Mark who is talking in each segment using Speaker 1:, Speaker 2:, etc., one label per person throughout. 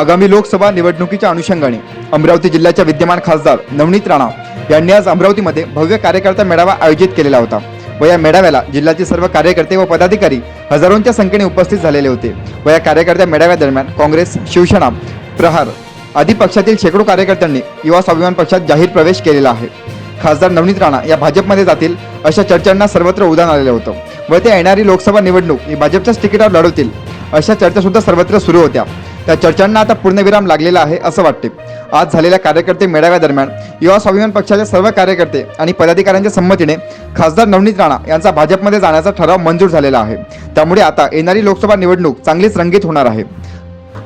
Speaker 1: आगामी लोकसभा निवडणुकीच्या अनुषंगाने अमरावती जिल्ह्याच्या विद्यमान खासदार नवनीत राणा यांनी आज अमरावतीमध्ये भव्य कार्यकर्ता मेळावा आयोजित केलेला होता व या मेळाव्याला जिल्ह्याचे सर्व कार्यकर्ते व पदाधिकारी हजारोंच्या संख्येने उपस्थित झालेले होते व या कार्यकर्त्या मेळाव्यादरम्यान काँग्रेस शिवसेना प्रहार आदी पक्षातील शेकडो कार्यकर्त्यांनी युवा स्वाभिमान पक्षात जाहीर प्रवेश केलेला आहे. खासदार नवनीत राणा या भाजपमध्ये जातील अशा चर्चांना सर्वत्र उदान आलेलं होतं व ते येणारी लोकसभा निवडणूक ही भाजपच्याच तिकिटावर लढवतील अशा चर्चासुद्धा सर्वत्र सुरू होत्या. त्या चर्चांना आता पूर्णविराम लागलेला आहे असं वाटते. आज झालेल्या कार्यकर्ते मेळाव्यादरम्यान युवा स्वाभिमान पक्षाचे सर्व कार्यकर्ते आणि पदाधिकाऱ्यांच्या संमतीने खासदार नवनीत राणा यांचा भाजपमध्ये जाण्याचा ठराव मंजूर झालेला आहे. त्यामुळे आता येणारी लोकसभा निवडणूक चांगलीच रंगीत होणार आहे.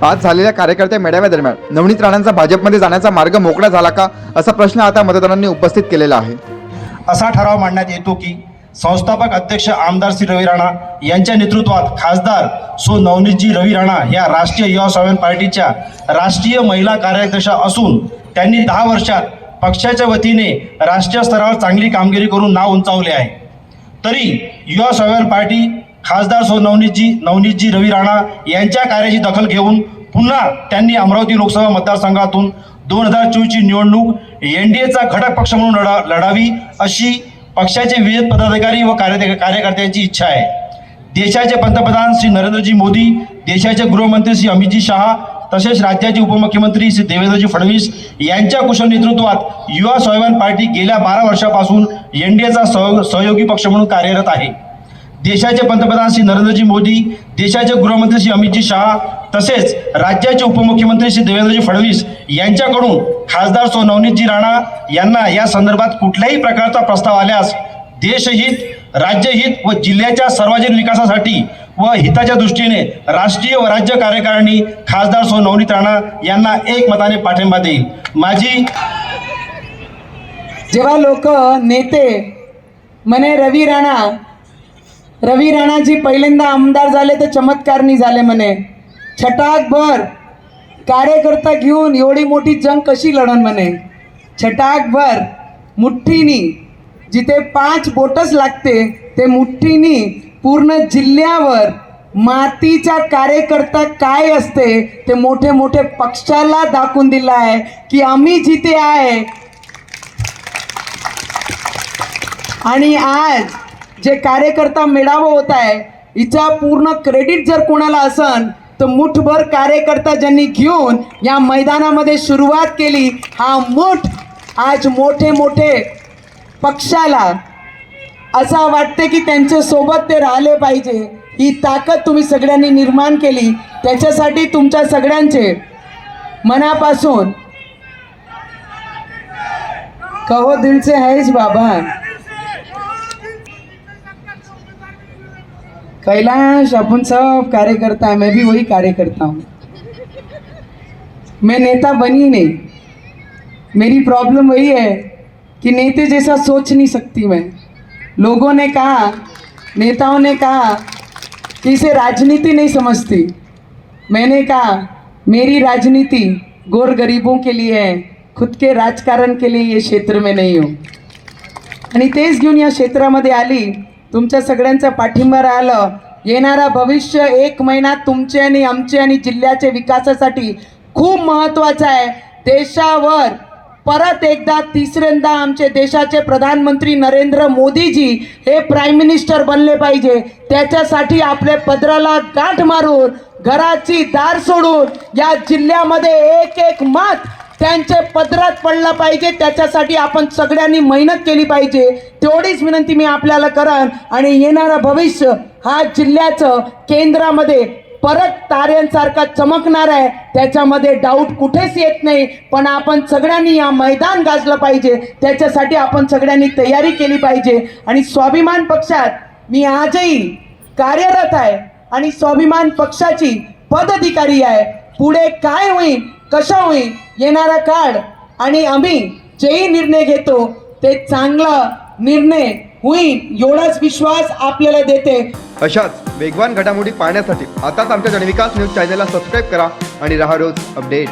Speaker 1: आज झालेल्या कार्यकर्त्या मेळाव्यादरम्यान नवनीत राणांचा भाजपमध्ये जाण्याचा मार्ग मोकळा झाला का असा प्रश्न आता मतदारांनी उपस्थित केलेला आहे.
Speaker 2: असा ठराव मांडण्यात येतो की संस्थापक अध्यक्ष आमदार श्री रवी राणा यांच्या नेतृत्वात खासदार सो नवनीतजी रवी राणा या राष्ट्रीय युवा स्वाभिमान पार्टीच्या राष्ट्रीय महिला कार्याध्यक्षा असून त्यांनी दहा वर्षात पक्षाच्या वतीने राष्ट्रीय स्तरावर चांगली कामगिरी करून नाव उंचावले आहे. तरी युवा स्वाभिमान पार्टी खासदार सो नवनीतजी नवनीतजी रवी राणा यांच्या कार्याची दखल घेऊन पुन्हा त्यांनी अमरावती लोकसभा मतदारसंघातून दोन हजार चोवीसची निवडणूक एन डी एचा घटक पक्ष म्हणून लढा लढावी अशी पक्षाचे विविध पदाधिकारी व कार्य कार्यकर्त्यांची इच्छा आहे. देशाचे पंतप्रधान श्री नरेंद्रजी मोदी देशाचे गृहमंत्री श्री अमितजी शहा तसेच राज्याचे उपमुख्यमंत्री श्री देवेंद्रजी फडणवीस यांच्या कुशल नेतृत्वात युवा स्वाभिमान पार्टी गेल्या बारा वर्षापासून एन डी एचा सह सहयोगी पक्ष म्हणून कार्यरत आहे. देशाचे पंतप्रधान श्री नरेंद्रजी मोदी देशाचे गृहमंत्री श्री अमितजी शहा तसेच राज्याचे उपमुख्यमंत्री श्री देवेंद्रजी फडणवीस यांच्याकडून खासदार सो नवनीतजी राणा यांना या संदर्भात कुठल्याही प्रकारचा प्रस्ताव आल्यास देशहित राज्यहित व जिल्ह्याच्या सार्वजनिक विकासासाठी व हिताच्या दृष्टीने राष्ट्रीय व राज्य कार्यकारिणी खासदार सो नवनीत राणा यांना एकमताने पाठिंबा देईल. माझी
Speaker 3: जेव्हा लोक नेते म्हणे रवी राणा रवी राणाजी पहिल्यांदा आमदार झाले तर चमत्कारनी झाले म्हणे. छटाकभर कार्यकर्ता घेऊन एवढी मोठी जंग कशी लढन म्हणे? छटाकभर मुठ्ठीनी. जिथे पाच बोटच लागते ते मुठ्ठीनी पूर्ण जिल्ह्यावर. मातीचा कार्यकर्ता काय असते ते मोठे मोठे पक्षाला दाखवून दिलं आहे की आम्ही जिथे आहे. आणि आज जे कार्यकर्ता मेळावा होत आहे हिचा पूर्ण क्रेडिट जर कोणाला असन तर मुठभर कार्यकर्ता ज्यांनी घेऊन या मैदानामध्ये सुरुवात केली हा मुठ आज मोठे मोठे पक्षाला असा वाटते की त्यांच्यासोबत ते राहिले पाहिजे. ही ताकद तुम्ही सगळ्यांनी निर्माण केली. त्याच्यासाठी तुमच्या सगळ्यांचे मनापासून कहो दिलचे हैज बाबा. कैलाश, अपन सब कार्यकर्ता है, मैं भी वही कार्यकर्ता हूँ। मैं नेता बनी नहीं। मेरी प्रॉब्लम वही है कि नेते जैसा सोच नहीं सकती मैं। लोगों ने कहा, नेताओं ने कहा कि इसे राजनीति नहीं समझती। मैंने कहा, मेरी राजनीति गोर गरीबों के लिए है, खुद के राजकारण के लिए ये क्षेत्र में नहीं हूँ। आणि तेच घेऊन या क्षेत्रामध्ये आली? तुमच्या सगळ्यांचा पाठिंबा राहिलं. येणारा भविष्य एक महिना तुमचे आणि आमचे आणि जिल्ह्याच्या विकासासाठी खूप महत्त्वाचं आहे. देशावर परत एकदा तिसऱ्यांदा आमचे देशाचे प्रधानमंत्री नरेंद्र मोदीजी हे प्राईम मिनिस्टर बनले पाहिजे. त्याच्यासाठी आपल्या पदराला गाठ मारून घराची दार सोडून या जिल्ह्यामध्ये एक एक मत त्यांचे पदरात पडलं पाहिजे त्याच्यासाठी आपण सगळ्यांनी मेहनत केली पाहिजे. तेवढीच विनंती मी आपल्याला करन. आणि येणारं भविष्य हा जिल्ह्याचं केंद्रामध्ये परत ताऱ्यांसारखा चमकणार आहे. त्याच्यामध्ये डाऊट कुठेच येत नाही. पण आपण सगळ्यांनी या मैदान गाजलं पाहिजे. त्याच्यासाठी आपण सगळ्यांनी तयारी केली पाहिजे. आणि स्वाभिमान पक्षात मी आजही कार्यरत आहे. आणि स्वाभिमान पक्षाची पदाधिकारी आहे. पुढे काय होईल कशा होईल येणारा काळ आणि आम्ही जेही निर्णय घेतो ते चांगला निर्णय होईल एवढाच विश्वास आपल्याला देते.
Speaker 1: अशाच वेगवान घडामोडी पाहण्यासाठी आताच आमच्या जनविकास न्यूज चॅनलला सबस्क्राईब करा आणि राहा रोज अपडेट.